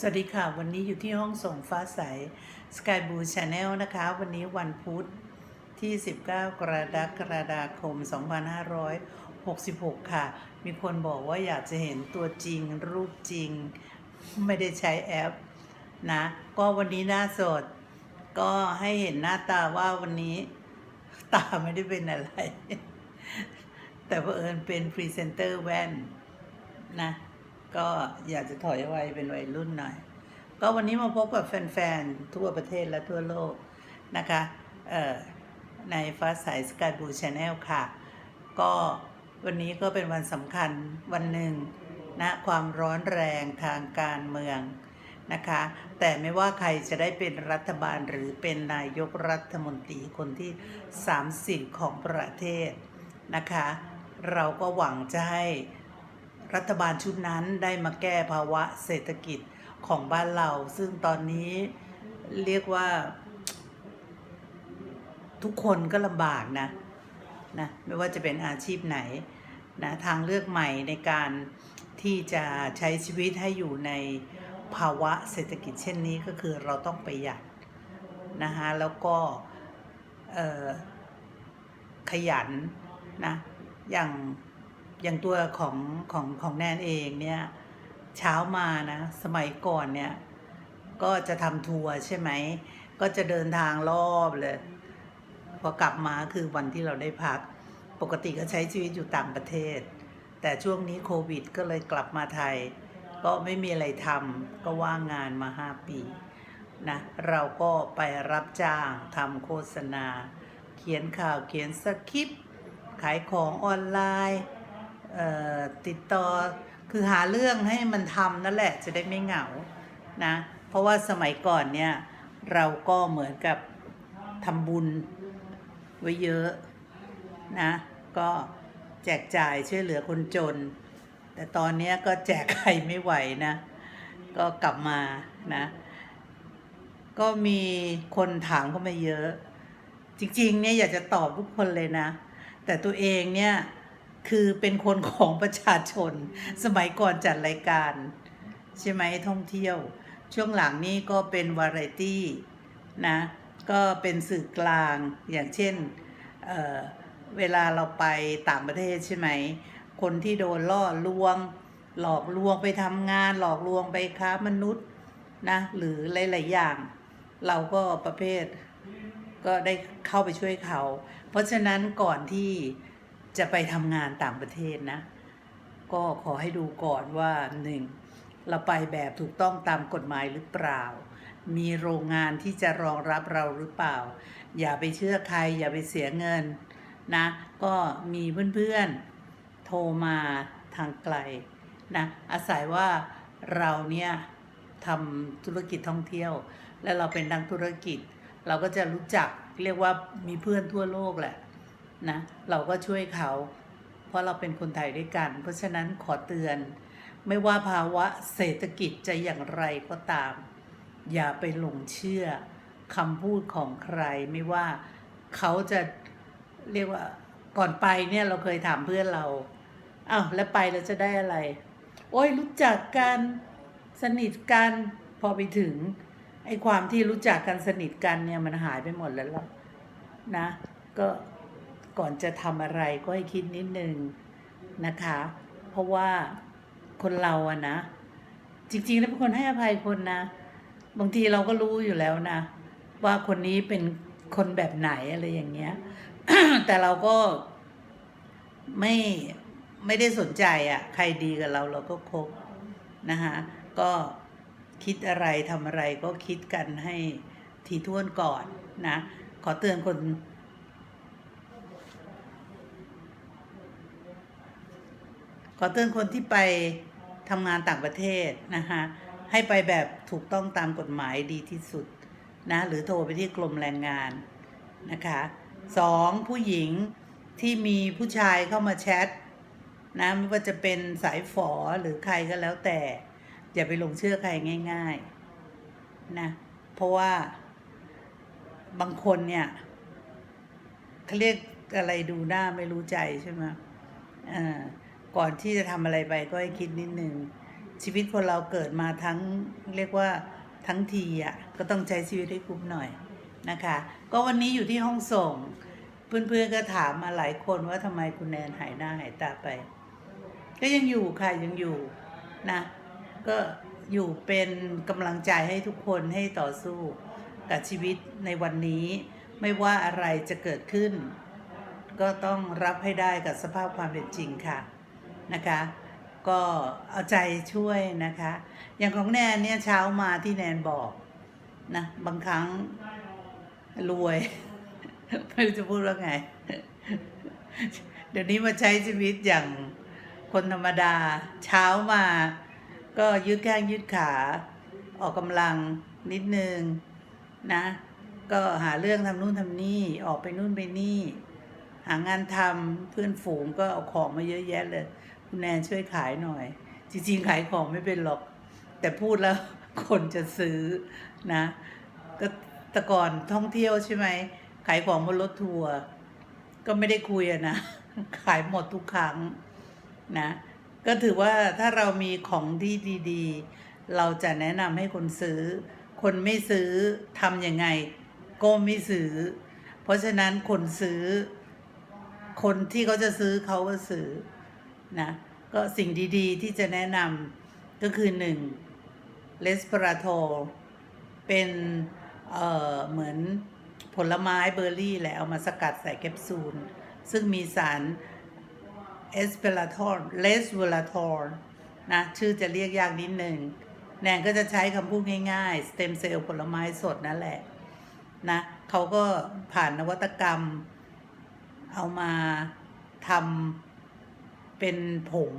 สวัสดีค่ะ วันนี้อยู่ที่ห้องส่งฟ้าใส Sky Blue Channel นะคะ วันนี้วันพุธที่ 19 กรกฎาคม 2566 ค่ะ มีคนบอกว่าอยากจะเห็นตัวจริงรูปจริง ไม่ได้ใช้แอปนะ ก็วันนี้หน้าสด ก็ให้เห็นหน้าตาว่าวันนี้ตาไม่ได้เป็นอะไร แต่เผอิญเป็นพรีเซนเตอร์แว่นนะ ก็อยากจะถอยวัยเป็นวัยรุ่นหน่อย ก็วันนี้มาพบกับแฟนๆ ทั่วประเทศและทั่วโลกนะคะเอ่อในฟ้าใสสกายบูชาแนลค่ะ ก็วันนี้ก็เป็นวันสำคัญวันหนึ่งนะความร้อนแรงทางการเมืองนะคะ แต่ไม่ว่าใครจะได้เป็นรัฐบาลหรือเป็นนายกรัฐมนตรีคนที่ 30 ของประเทศนะคะ เราก็หวังจะให้ รัฐบาลชุดนั้นได้มาแก้ภาวะเศรษฐกิจของบ้านเรา ซึ่งตอนนี้เรียกว่า ทุกคนก็ลำบากนะนะไม่ว่าจะเป็นอาชีพไหนนะทางเลือกใหม่ในการที่จะใช้ชีวิตให้อยู่ในภาวะเศรษฐกิจเช่นนี้ก็คือเราต้องประหยัดนะคะแล้วก็ขยันนะอย่าง อย่างตัวของของของแนนเองเนี่ยเช้ามานะสมัยก่อนเนี่ยก็จะทำทัวร์ใช่ไหม ก็จะเดินทางรอบเลย พอกลับมาคือวันที่เราได้พัก ปกติก็ใช้ชีวิตอยู่ต่างประเทศ แต่ช่วงนี้โควิด ก็เลยกลับมาไทย ก็ไม่มีอะไรทำก็ว่างงานมาห้าปีนะเราก็ไปรับจ้างทำโฆษณา เขียนข่าวเขียนสคริปต์ขายของออนไลน์ ติดต่อคือหาเรื่องให้มันทำนั่นแหละจะได้ไม่เหงานะเพราะว่าสมัยก่อนเนี่ยเราก็เหมือนกับทำบุญไว้เยอะนะก็แจกจ่ายช่วยเหลือคนจน แต่ตอนนี้ก็แจกใครไม่ไหวนะ ก็กลับมานะ ก็มีคนถามเข้ามาเยอะ จริงๆเนี่ยอยากจะตอบทุกคนเลยนะ แต่ตัวเองเนี่ย คือเป็นคนของประชาชน สมัยก่อนจัดรายการ ใช่ไหมท่องเที่ยว ช่วงหลังนี่ก็เป็นวาไรตี้นะ ก็เป็นสื่อกลางอย่างเช่นเเวลาเราไปต่างประเทศใช่ไหม คนที่โดนล่อลวง หลอกลวงไปทำงาน หลอกลวงไปค้ามนุษย์นะหรือหลาย ๆ อย่าง เราก็ประเภทก็ได้เข้าไปช่วยเขา เพราะฉะนั้นก่อนที่ จะไปทำงานต่างประเทศนะ ก็ขอให้ดูก่อนว่าหนึ่งเราไปแบบถูกต้องตามกฎหมายหรือเปล่า มีโรงงานที่จะรองรับเราหรือเปล่า อย่าไปเชื่อใคร อย่าไปเสียเงินนะ ก็มีเพื่อนๆโทรมาทางไกลนะอาศัยว่าเราเนี่ยทำธุรกิจท่องเที่ยว และเราเป็นนักธุรกิจ เราก็จะรู้จักเรียกว่ามีเพื่อนทั่วโลกแหละ นะเราก็ช่วยเขา เพราะเราเป็นคนไทยด้วยกัน เพราะฉะนั้นขอเตือน ไม่ว่าภาวะเศรษฐกิจจะอย่างไรก็ตาม อย่าไปหลงเชื่อคำพูดของใครไม่ว่าเขาจะเรียกว่าก่อนไปเนี่ยเราเคยถามเพื่อนเราอ้าวแล้วไปเราจะได้อะไร โอ้ยรู้จักกันสนิทกันพอไปถึงไอ้ความที่รู้จักกันสนิทกันเนี่ยมันหายไปหมดแล้วล่ะนะ ก็ ก่อนจะทำอะไรก็ให้คิดนิดนึงนะคะ เพราะว่าคนเราอะนะ จริงๆ แล้วเป็นคนให้อภัยคนนะ บางทีเราก็รู้อยู่แล้วนะ ว่าคนนี้เป็นคนแบบไหนอะไรอย่างเงี้ย แต่เราก็ไม่ไม่ได้สนใจอะใครดีกับเราเราก็คบนะคะก็คิดอะไรทำอะไรก็คิดกันให้ทีท่วนก่อนนะ ขอเตือนคน ขอเตือนคนที่ไปทำงานต่างประเทศนะคะให้ไปแบบถูกต้องตามกฎหมายดีที่สุดนะหรือโทรไปที่กรมแรงงานนะคะสองผู้หญิงที่มีผู้ชายเข้ามาแชทนะไม่ว่าจะเป็นสายฝอหรือใครก็แล้วแต่ อย่าไปหลงเชื่อใครง่ายๆนะเพราะว่าบางคนเนี่ยเขาเรียกอะไรดูหน้าไม่รู้ใจใช่ไหมอ่า ก่อนที่จะทำอะไรไปก็ให้คิดนิดนึงชีวิตคนเราเกิดมาทั้งเรียกว่าทั้งทีอะก็ต้องใช้ชีวิตให้คุ้มหน่อยนะคะ ก็วันนี้อยู่ที่ห้องส่ง เพื่อนๆก็ถามมาหลายคนว่าทำไมคุณแนนหายหน้าหายตาไป ก็ยังอยู่ค่ะยังอยู่นะก็อยู่เป็นกำลังใจให้ทุกคนให้ต่อสู้กับชีวิตในวันนี้ไม่ว่าอะไรจะเกิดขึ้น ก็ต้องรับให้ได้กับสภาพความเป็นจริงค่ะ นะคะ ก็เอาใจช่วยนะคะ อย่างของแนนเนี่ยเช้ามาที่แนนบอกนะบางครั้งรวย ไม่รู้จะพูดว่าไง เดี๋ยวนี้มาใช้ชีวิตอย่างคนธรรมดา เช้ามาก็ยืดแข้งยืดขา ออกกำลังนิดนึงนะ ก็หาเรื่องทำนู่นทำนี่ ออกไปนู่นไปนี่ หางานทำเพื่อนฝูงก็เอาของมาเยอะแยะเลย คุณแนนช่วยขายหน่อย จริงๆ ขายของไม่เป็นหรอก แต่พูดแล้วคนจะซื้อนะก็แต่ก่อนท่องเที่ยวใช่ไหม ขายของบนรถทัวร์ก็ไม่ได้คุยอะนะ ขายหมดทุกครั้งนะ ก็ถือว่าถ้าเรามีของที่ดีๆ เราจะแนะนำให้คนซื้อ คนไม่ซื้อทำยังไง ก็ไม่ซื้อ เพราะฉะนั้นคนซื้อ คนที่เขาจะซื้อเขาก็ซื้อ นะก็สิ่งดีๆที่จะแนะนำก็คือหนึ่งเลสปราโทเป็นเอ่อเหมือนผลไม้เบอร์รี่แหละเอามาสกัดใส่แคปซูล ซึ่งมีสารเอสเปราทอลเลสเวลาทอลนะชื่อจะเรียกยากนิดหนึ่งแนนก็จะใช้คำพูดง่ายๆสเต็มเซลล์ผลไม้สดนั่นแหละนะเขาก็ผ่านนวัตกรรมเอามาทำ เป็นผง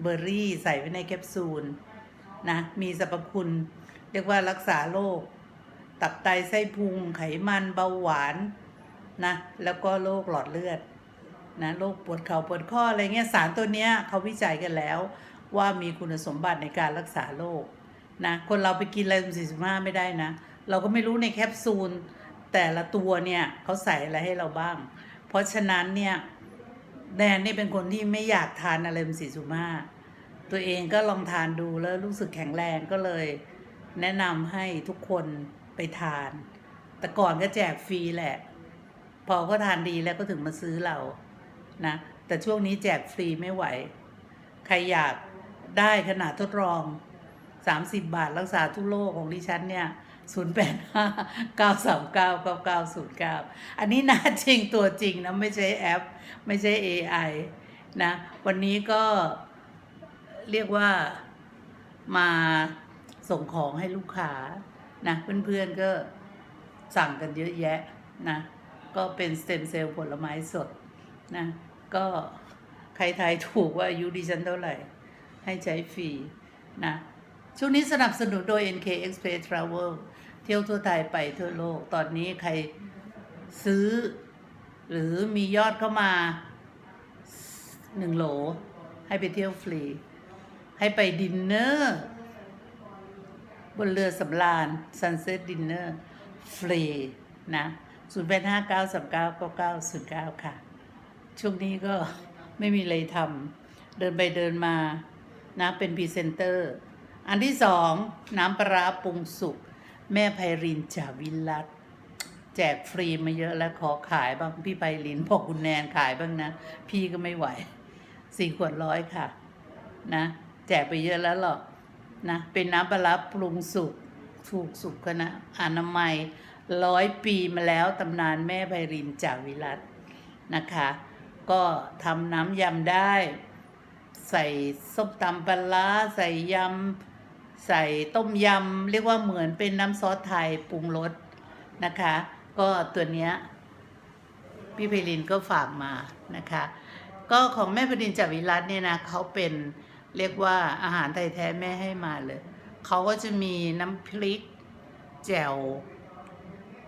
เบอร์รี่ใส่ไว้ในแคปซูลนะมีสรรพคุณ เรียกว่ารักษาโรคตับไตไส้พุงไขมันเบาหวานนะแล้วก็โรคหลอดเลือดนะโรคปวดเข่าปวดข้ออะไรเงี้ยสารตัวเนี้ยเขาวิจัยกันแล้วว่ามีคุณสมบัติในการรักษาโรคนะคนเราไปกินอะไรสี่สิบห้าไม่ได้นะ เราก็ไม่รู้ในแคปซูล แต่ละตัวเนี่ยเขาใส่อะไรให้เราบ้าง เพราะฉะนั้นเนี่ย แดนนี่เป็นคนที่ไม่อยากทานอะไรสีสุมาตัวเองก็ลองทานดูแล้วรู้สึกแข็งแรงก็เลย แนะนำให้ทุกคนไปทาน แต่ก่อนก็แจกฟรีแหละ พอก็ทานดีแล้วก็ถึงมาซื้อเรานะ แต่ช่วงนี้แจกฟรีไม่ไหว ใครอยากได้ขนาดทดลอง 30 บาทรักษาทุกโรคของดิฉันเนี่ย 0 8 5 9 3 9 9 9 0 9 อันนี้นะจริงตัวจริงนะไม่ใช่แอป ไม่ใช่ AI นะวันนี้ก็เรียกว่ามาส่งของให้ลูกค้านะเพื่อนๆก็สั่งกันเยอะแยะนะก็เป็นสเต็มเซลล์ผลไม้สดนะก็ใครทายถูกว่าอายุดิฉันเท่าไหร่ ให้ใช้ฟรีนะ ช่วงนี้สนับสนุนโดย NK Express Travel เที่ยวทั่วไทยไปทั่วโลก ตอนนี้ใครซื้อ หรือมียอดเข้ามาหนึ่งโหล ให้ไปเที่ยวฟรี ให้ไปดินเนอร์บนเรือสำราญ Sunset Dinner ฟรีนะ0 8 5 9 3 9 9 9 0 9 ค่ะ ช่วงนี้ก็ไม่มีอะไรทำเดินไปเดินมานะเป็นพรีเซนเตอร์ อันที่สองน้ำปลาปรุงสุก แม่ไพรินจาวิลัตแจกฟรีมาเยอะแล้วขอขายบ้างพี่ไพรินบอกคุณแนนขายบ้างนะ พี่ก็ไม่ไหวสี่ขวดร้อยค่ะ นะ แจกไปเยอะแล้วหรอกนะ เป็นน้ำปลาปรุงสุกถูกสุขนะอนามัยร้อยปีมาแล้วตำนานแม่ไพรินจากวิรัตนะคะ ก็ทำน้ำยำได้ ใส่ส้มตำปลาใส่ยำ ใส่ต้มยำเรียกว่าเหมือนเป็นน้ำซอสไทยปรุงรสนะคะ ก็ตัวเนี้ยพี่ไพรินก็ฝากมานะคะ ก็ของแม่พรินจากวิรัตเนี่ยนะเขาเป็นเรียกว่าอาหารไทยแท้แม่ให้มาเลยเขาก็จะมีน้ำพริกแจ่ว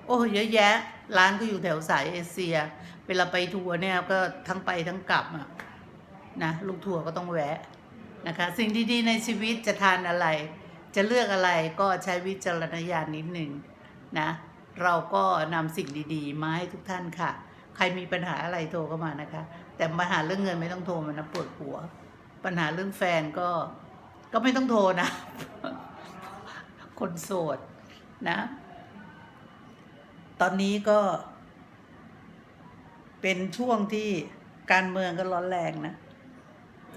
โอ้เยอะแยะ ร้านก็อยู่แถวสายเอเชีย เวลาไปทัวร์เนี่ยก็ทั้งไปทั้งกลับอะนะลูกทัวร์ก็ต้องแวะนะคะ สิ่งดีๆในชีวิตจะทานอะไร จะเลือกอะไรก็ใช้วิจารณญาณนิดหนึ่งนะ เราก็นำสิ่งดีๆ มาให้ทุกท่านค่ะ ใครมีปัญหาอะไรโทรเข้ามานะคะ แต่ปัญหาเรื่องเงินไม่ต้องโทรมานะปวดหัว ปัญหาเรื่องแฟนก็ก็ไม่ต้องโทรนะ คนโสดนะ ตอนนี้ก็ เป็นช่วงที่การเมืองก็ร้อนแรงนะ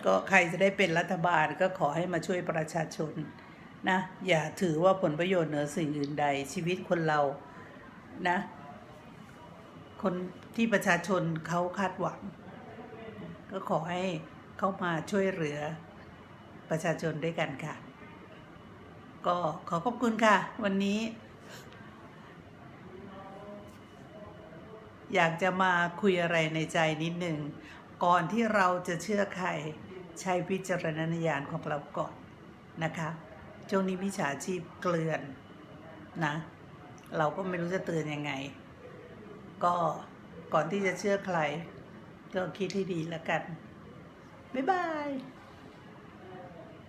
ก็ใครจะได้เป็นรัฐบาลก็ขอให้มาช่วยประชาชน นะอย่าถือว่าผลประโยชน์เหนือสิ่งอื่นใด ชีวิตคนเรานะคนที่ประชาชนเขาคาดหวัง ก็ขอให้เข้ามาช่วยเหลือประชาชนด้วยกันค่ะ ก็ขอขอบคุณค่ะ วันนี้ อยากจะมาคุยอะไรในใจนิดหนึ่งก่อนที่เราจะเชื่อใครใช้วิจารณญาณของเราก่อนนะคะ ช่วงนี้วิชาชีพเกลื่อนนะ เราก็ไม่รู้จะเตือนยังไง ก็ก่อนที่จะเชื่อใครก็คิดให้ดีแล้วกัน บ๊ายบาย